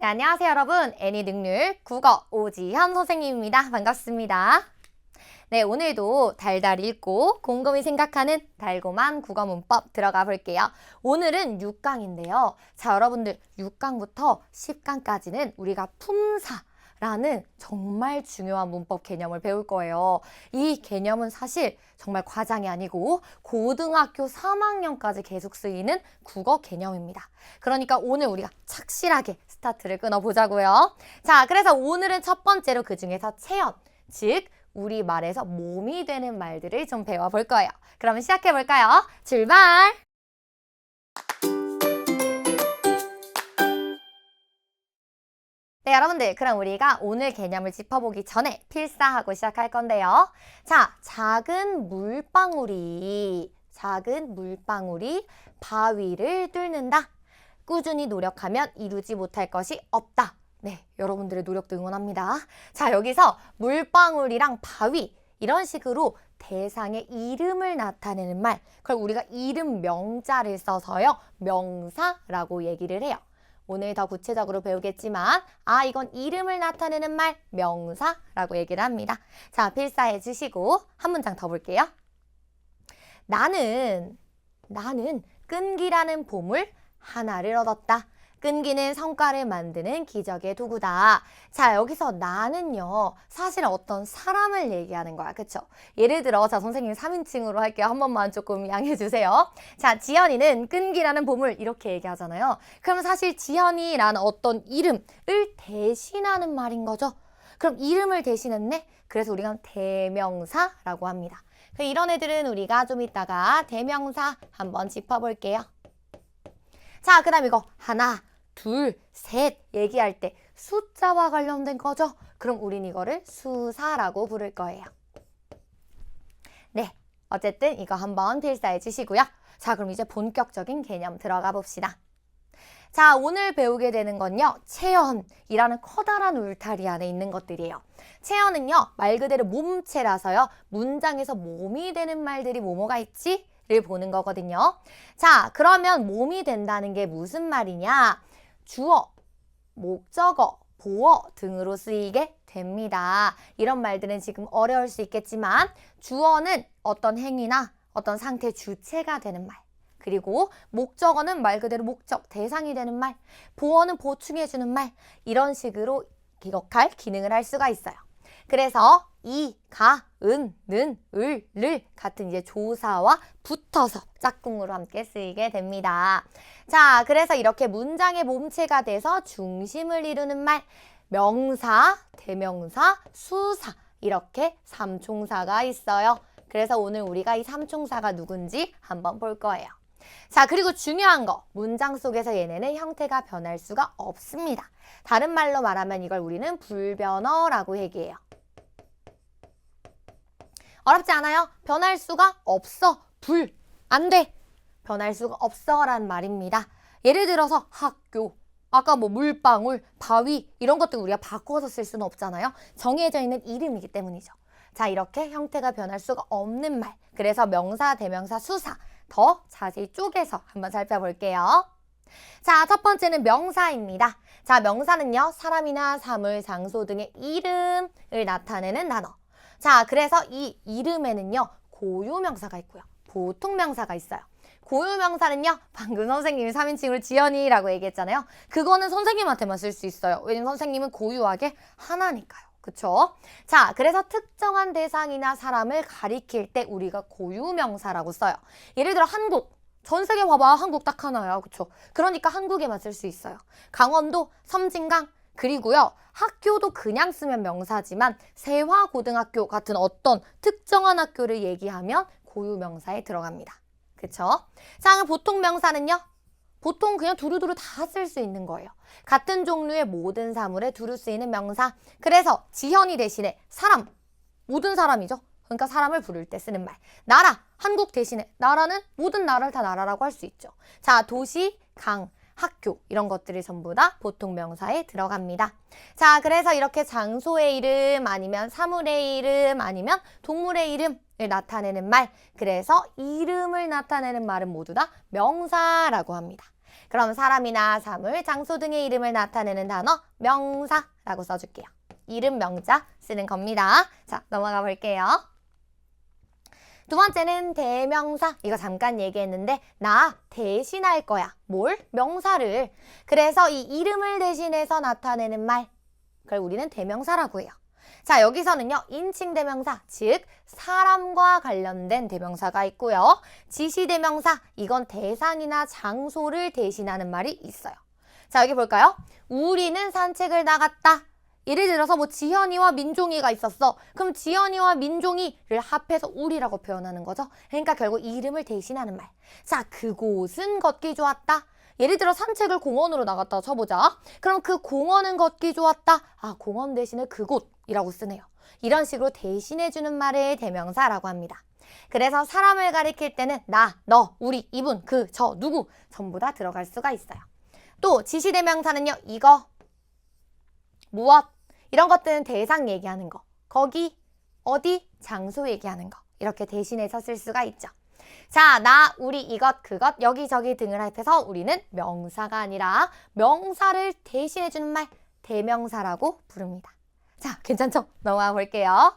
네, 안녕하세요, 여러분. 애니 능률 국어 오지현 선생님입니다. 반갑습니다. 네, 오늘도 달달 읽고 곰곰이 생각하는 달고만 국어 문법 들어가 볼게요. 오늘은 6강인데요. 자, 여러분들 6강부터 10강까지는 우리가 품사 라는 정말 중요한 문법 개념을 배울 거예요. 이 개념은 사실 정말 과장이 아니고 고등학교 3학년까지 계속 쓰이는 국어 개념입니다. 그러니까 오늘 우리가 착실하게 스타트를 끊어보자고요. 자, 그래서 오늘은 첫 번째로 그 중에서 체연, 즉 우리 말에서 몸이 되는 말들을 좀 배워볼 거예요. 그러면 시작해볼까요? 출발! 네, 여러분들, 그럼 우리가 오늘 개념을 짚어보기 전에 필사하고 시작할 건데요. 자, 작은 물방울이, 작은 물방울이 바위를 뚫는다. 꾸준히 노력하면 이루지 못할 것이 없다. 네, 여러분들의 노력도 응원합니다. 자, 여기서 물방울이랑 바위, 이런 식으로 대상의 이름을 나타내는 말, 그걸 우리가 이름 명자를 써서요, 명사라고 얘기를 해요. 오늘 더 구체적으로 배우겠지만 아 이건 이름을 나타내는 말 명사라고 얘기를 합니다. 자 필사해 주시고 한 문장 더 볼게요. 나는 나는 끈기라는 보물 하나를 얻었다. 끈기는 성과를 만드는 기적의 도구다. 자, 여기서 나는요, 사실 어떤 사람을 얘기하는 거야. 그쵸? 예를 들어, 자, 선생님 3인칭으로 할게요. 한 번만 조금 양해해 주세요. 자, 지연이는 끈기라는 보물, 이렇게 얘기하잖아요. 그럼 사실 지연이라는 어떤 이름을 대신하는 말인 거죠. 그럼 이름을 대신했네? 그래서 우리가 대명사라고 합니다. 이런 애들은 우리가 좀 이따가 대명사 한번 짚어볼게요. 자, 그 다음 이거 하나, 둘, 셋 얘기할 때 숫자와 관련된 거죠? 그럼 우린 이거를 수사라고 부를 거예요. 네, 어쨌든 이거 한번 필사해 주시고요. 자, 그럼 이제 본격적인 개념 들어가 봅시다. 자, 오늘 배우게 되는 건요. 체연이라는 커다란 울타리 안에 있는 것들이에요. 체연은요. 말 그대로 몸체라서요. 문장에서 몸이 되는 말들이 뭐뭐가 있지? 를 보는 거거든요. 자, 그러면 몸이 된다는 게 무슨 말이냐? 주어, 목적어, 보어 등으로 쓰이게 됩니다. 이런 말들은 지금 어려울 수 있겠지만 주어는 어떤 행위나 어떤 상태 주체가 되는 말. 그리고 목적어는 말 그대로 목적, 대상이 되는 말. 보어는 보충해주는 말. 이런 식으로 기억할 기능을 할 수가 있어요. 그래서 이, 가, 은, 는, 을, 를 같은 이제 조사와 붙어서 짝꿍으로 함께 쓰이게 됩니다. 자, 그래서 이렇게 문장의 몸체가 돼서 중심을 이루는 말, 명사, 대명사, 수사 이렇게 삼총사가 있어요. 그래서 오늘 우리가 이 삼총사가 누군지 한번 볼 거예요. 자, 그리고 중요한 거. 문장 속에서 얘네는 형태가 변할 수가 없습니다. 다른 말로 말하면 이걸 우리는 불변어라고 얘기해요. 어렵지 않아요? 변할 수가 없어. 불. 안 돼. 변할 수가 없어. 란 말입니다. 예를 들어서 학교. 아까 뭐 물방울, 바위 이런 것들 우리가 바꿔서 쓸 수는 없잖아요. 정해져 있는 이름이기 때문이죠. 자, 이렇게 형태가 변할 수가 없는 말. 그래서 명사, 대명사, 수사 더 자세히 쪼개서 한번 살펴볼게요. 자, 첫 번째는 명사입니다. 자, 명사는요, 사람이나 사물, 장소 등의 이름을 나타내는 단어. 자, 그래서 이 이름에는요, 고유명사가 있고요. 보통명사가 있어요. 고유명사는요, 방금 선생님이 3인칭으로 지연이라고 얘기했잖아요. 그거는 선생님한테만 쓸 수 있어요. 왜냐면 선생님은 고유하게 하나니까요. 그쵸? 자, 그래서 특정한 대상이나 사람을 가리킬 때 우리가 고유명사라고 써요. 예를 들어 한국. 전 세계 봐봐. 한국 딱 하나야. 그쵸? 그러니까 한국에만 쓸 수 있어요. 강원도, 섬진강, 그리고요, 학교도 그냥 쓰면 명사지만 세화고등학교 같은 어떤 특정한 학교를 얘기하면 고유명사에 들어갑니다. 그쵸? 자, 보통 명사는요? 보통 그냥 두루두루 다 쓸 수 있는 거예요. 같은 종류의 모든 사물에 두루 쓰이는 명사. 그래서 지현이 대신에 사람, 모든 사람이죠. 그러니까 사람을 부를 때 쓰는 말. 나라, 한국 대신에 나라는 모든 나라를 다 나라라고 할 수 있죠. 자, 도시, 강, 학교 이런 것들이 전부 다 보통 명사에 들어갑니다. 자, 그래서 이렇게 장소의 이름 아니면 사물의 이름 아니면 동물의 이름을 나타내는 말. 그래서 이름을 나타내는 말은 모두 다 명사라고 합니다. 그럼 사람이나 사물, 장소 등의 이름을 나타내는 단어 명사라고 써줄게요. 이름 명자 쓰는 겁니다. 자, 넘어가 볼게요. 두 번째는 대명사. 이거 잠깐 얘기했는데 나 대신할 거야. 뭘? 명사를. 그래서 이 이름을 대신해서 나타내는 말. 그걸 우리는 대명사라고 해요. 자, 여기서는요. 인칭 대명사, 즉 사람과 관련된 대명사가 있고요. 지시 대명사, 이건 대상이나 장소를 대신하는 말이 있어요. 자, 여기 볼까요? 우리는 산책을 나갔다. 예를 들어서 뭐 지현이와 민종이가 있었어. 그럼 지현이와 민종이를 합해서 우리라고 표현하는 거죠. 그러니까 결국 이름을 대신하는 말. 자, 그곳은 걷기 좋았다. 예를 들어 산책을 공원으로 나갔다 쳐보자. 그럼 그 공원은 걷기 좋았다. 아, 공원 대신에 그곳이라고 쓰네요. 이런 식으로 대신해주는 말을 대명사라고 합니다. 그래서 사람을 가리킬 때는 나, 너, 우리, 이분, 그, 저, 누구 전부 다 들어갈 수가 있어요. 또 지시대명사는요. 이거, 무엇 이런 것들은 대상 얘기하는 거. 거기, 어디, 장소 얘기하는 거. 이렇게 대신해서 쓸 수가 있죠. 자, 나, 우리, 이것, 그것, 여기저기 등을 합해서 우리는 명사가 아니라 명사를 대신해주는 말, 대명사라고 부릅니다. 자, 괜찮죠? 넘어가 볼게요.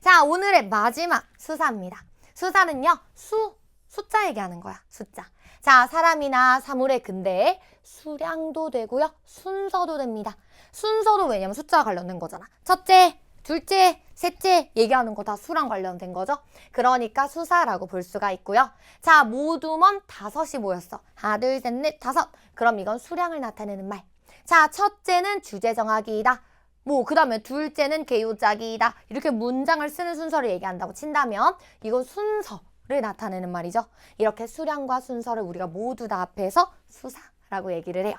자, 오늘의 마지막 수사입니다. 수사는요, 수, 숫자 얘기하는 거야, 숫자. 자, 사람이나 사물의 근대 수량도 되고요, 순서도 됩니다. 순서도 왜냐면 숫자와 관련된 거잖아. 첫째, 둘째, 셋째 얘기하는 거 다 수랑 관련된 거죠. 그러니까 수사라고 볼 수가 있고요. 자, 모두먼 다섯이 모였어. 하나, 둘, 셋, 넷, 다섯. 그럼 이건 수량을 나타내는 말. 자, 첫째는 주제 정하기이다. 뭐, 그 다음에 둘째는 개요짝이다. 이렇게 문장을 쓰는 순서를 얘기한다고 친다면 이건 순서를 나타내는 말이죠. 이렇게 수량과 순서를 우리가 모두 다 합해서 수사라고 얘기를 해요.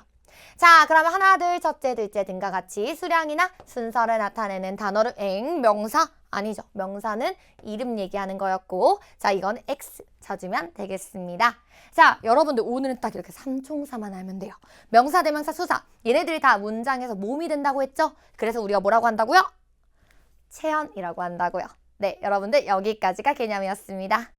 자, 그러면 하나, 둘, 첫째, 둘째 등과 같이 수량이나 순서를 나타내는 단어를 엥, 명사 아니죠. 명사는 이름 얘기하는 거였고 자, 이건 X 쳐주면 되겠습니다. 자, 여러분들 오늘은 딱 이렇게 삼총사만 알면 돼요. 명사, 대명사, 수사 얘네들이 다 문장에서 몸이 된다고 했죠? 그래서 우리가 뭐라고 한다고요? 체현이라고 한다고요. 네, 여러분들 여기까지가 개념이었습니다.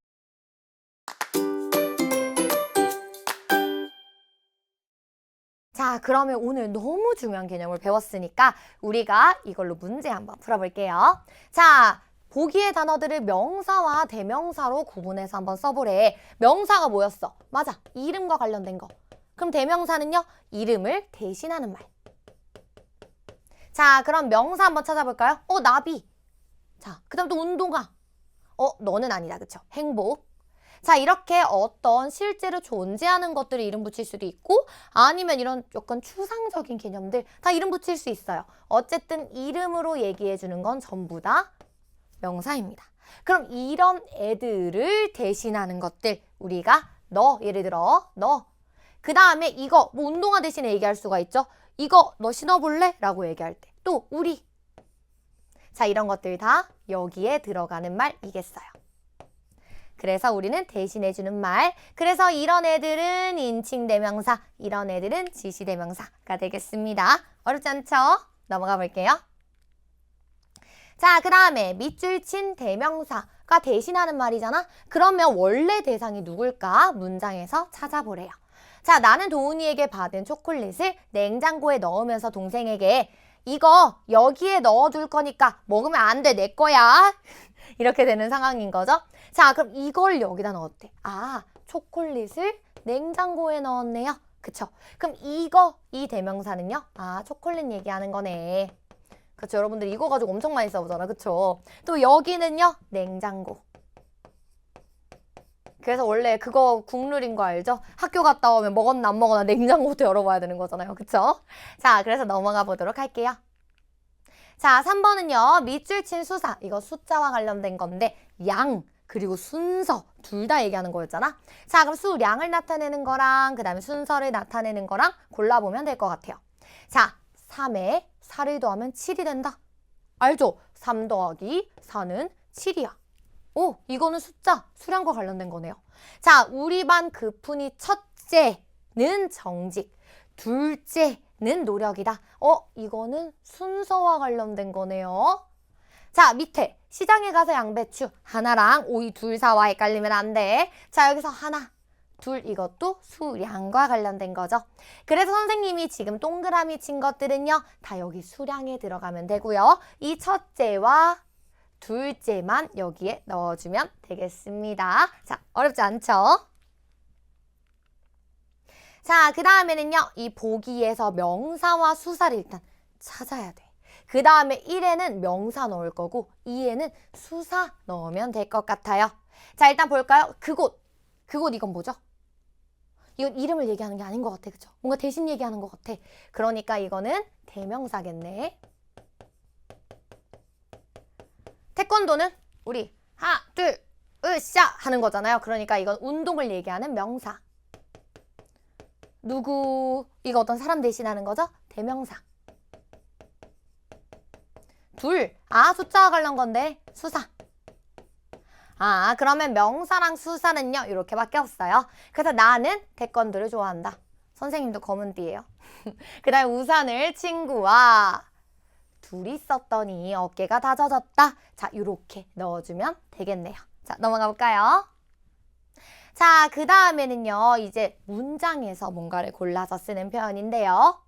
자, 그러면 오늘 너무 중요한 개념을 배웠으니까 우리가 이걸로 문제 한번 풀어볼게요. 자, 보기의 단어들을 명사와 대명사로 구분해서 한번 써보래. 명사가 뭐였어? 맞아. 이름과 관련된 거. 그럼 대명사는요? 이름을 대신하는 말. 자, 그럼 명사 한번 찾아볼까요? 어, 나비. 자, 그 다음 또 운동화. 어, 너는 아니다. 그쵸? 행복. 자, 이렇게 어떤 실제로 존재하는 것들을 이름 붙일 수도 있고 아니면 이런 약간 추상적인 개념들 다 이름 붙일 수 있어요. 어쨌든 이름으로 얘기해 주는 건 전부 다 명사입니다. 그럼 이런 애들을 대신하는 것들 우리가 너 예를 들어 너 그 다음에 이거 뭐 운동화 대신에 얘기할 수가 있죠. 이거 너 신어볼래? 라고 얘기할 때 또 우리 자 이런 것들 다 여기에 들어가는 말이겠어요. 그래서 우리는 대신해 주는 말. 그래서 이런 애들은 인칭 대명사, 이런 애들은 지시 대명사가 되겠습니다. 어렵지 않죠? 넘어가 볼게요. 자, 그 다음에 밑줄 친 대명사가 대신하는 말이잖아? 그러면 원래 대상이 누굴까? 문장에서 찾아보래요. 자, 나는 도훈이에게 받은 초콜릿을 냉장고에 넣으면서 동생에게 이거 여기에 넣어둘 거니까 먹으면 안 돼, 내 거야. 이렇게 되는 상황인 거죠. 자, 그럼 이걸 여기다 넣었대. 아, 초콜릿을 냉장고에 넣었네요. 그쵸? 그럼 이거, 이 대명사는요? 아, 초콜릿 얘기하는 거네. 그쵸? 여러분들 이거 가지고 엄청 많이 써보잖아. 그쵸? 또 여기는요? 냉장고. 그래서 원래 그거 국룰인 거 알죠? 학교 갔다 오면 먹었나 안 먹었나 냉장고부터 열어봐야 되는 거잖아요. 그쵸? 자, 그래서 넘어가 보도록 할게요. 자, 3번은요. 밑줄 친 수사. 이거 숫자와 관련된 건데 양 그리고 순서 둘 다 얘기하는 거였잖아. 자, 그럼 수량을 나타내는 거랑 그 다음에 순서를 나타내는 거랑 골라보면 될 것 같아요. 자, 3에 4를 더하면 7이 된다. 알죠? 3 더하기 4는 7이야. 오, 이거는 숫자, 수량과 관련된 거네요. 자, 우리 반 그푼이 첫째는 정직, 둘째 는 노력이다. 어, 이거는 순서와 관련된 거네요. 자, 밑에 시장에 가서 양배추 하나랑 오이 둘 사와 헷갈리면 안 돼. 자, 여기서 하나, 둘 이것도 수량과 관련된 거죠. 그래서 선생님이 지금 동그라미 친 것들은요. 다 여기 수량에 들어가면 되고요. 이 첫째와 둘째만 여기에 넣어주면 되겠습니다. 자, 어렵지 않죠? 자, 그 다음에는요. 이 보기에서 명사와 수사를 일단 찾아야 돼. 그 다음에 1에는 명사 넣을 거고 2에는 수사 넣으면 될 것 같아요. 자, 일단 볼까요? 그곳. 그곳 이건 뭐죠? 이건 이름을 얘기하는 게 아닌 것 같아. 그죠? 뭔가 대신 얘기하는 것 같아. 그러니까 이거는 대명사겠네. 태권도는 우리 하나, 둘, 으쌰 하는 거잖아요. 그러니까 이건 운동을 얘기하는 명사. 누구, 이거 어떤 사람 대신하는 거죠? 대명사. 둘, 아, 숫자와 관련 건데, 수사. 아, 그러면 명사랑 수사는요, 이렇게밖에 없어요. 그래서 나는 태권도를 좋아한다. 선생님도 검은 띠예요. 그 다음에 우산을 친구와 둘이 썼더니 어깨가 다 젖었다. 자, 이렇게 넣어주면 되겠네요. 자, 넘어가 볼까요? 자, 그 다음에는요, 이제 문장에서 뭔가를 골라서 쓰는 표현인데요.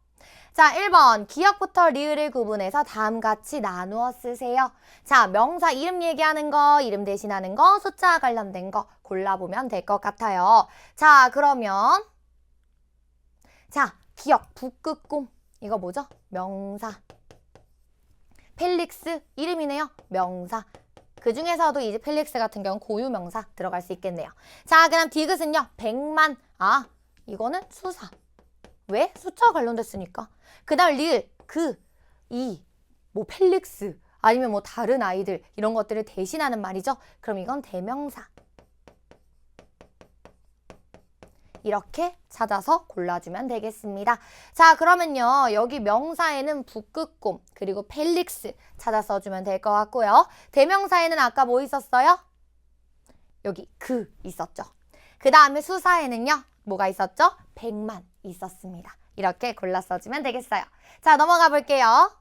자, 1번. 기억부터 리을을 구분해서 다음 같이 나누어 쓰세요. 자, 명사 이름 얘기하는 거, 이름 대신하는 거, 숫자 관련된 거 골라보면 될 것 같아요. 자, 그러면 자, 기억, 북극곰. 이거 뭐죠? 명사. 펠릭스 이름이네요. 명사. 그 중에서도 이제 펠릭스 같은 경우는 고유명사 들어갈 수 있겠네요. 자, 그럼 디귿은요. 100만. 아, 이거는 수사. 왜? 숫자 관련됐으니까. 그 다음 리을, 그, 이, 뭐 펠릭스, 아니면 뭐 다른 아이들 이런 것들을 대신하는 말이죠. 그럼 이건 대명사. 이렇게 찾아서 골라주면 되겠습니다. 자, 그러면요. 여기 명사에는 북극곰, 그리고 펠릭스 찾아 써주면 될 것 같고요. 대명사에는 아까 뭐 있었어요? 여기 그 있었죠. 그 다음에 수사에는요. 뭐가 있었죠? 백만 있었습니다. 이렇게 골라 써주면 되겠어요. 자, 넘어가 볼게요.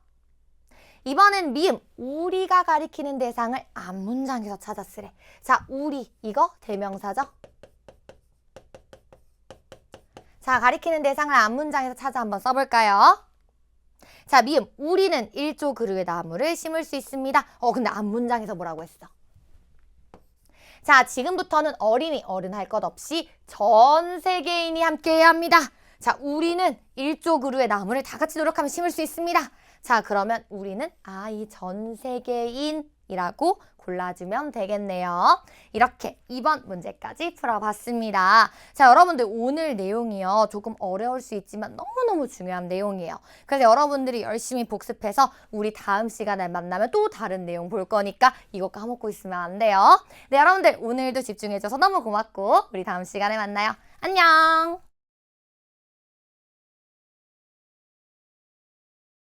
이번엔 미음, 우리가 가리키는 대상을 앞문장에서 찾아 쓰래. 자, 우리, 이거 대명사죠? 자, 가리키는 대상을 앞문장에서 찾아 한번 써볼까요? 자, 미음, 우리는 일조 그루의 나무를 심을 수 있습니다. 어, 근데 앞문장에서 뭐라고 했어? 자, 지금부터는 어린이, 어른 할 것 없이 전 세계인이 함께해야 합니다. 자, 우리는 일조 그루의 나무를 다 같이 노력하면 심을 수 있습니다. 자, 그러면 우리는 아 이 전 세계인 이라고 골라주면 되겠네요. 이렇게 2번 문제까지 풀어봤습니다. 자, 여러분들 오늘 내용이요. 조금 어려울 수 있지만 너무너무 중요한 내용이에요. 그래서 여러분들이 열심히 복습해서 우리 다음 시간에 만나면 또 다른 내용 볼 거니까 이거 까먹고 있으면 안 돼요. 네, 여러분들 오늘도 집중해줘서 너무 고맙고 우리 다음 시간에 만나요. 안녕!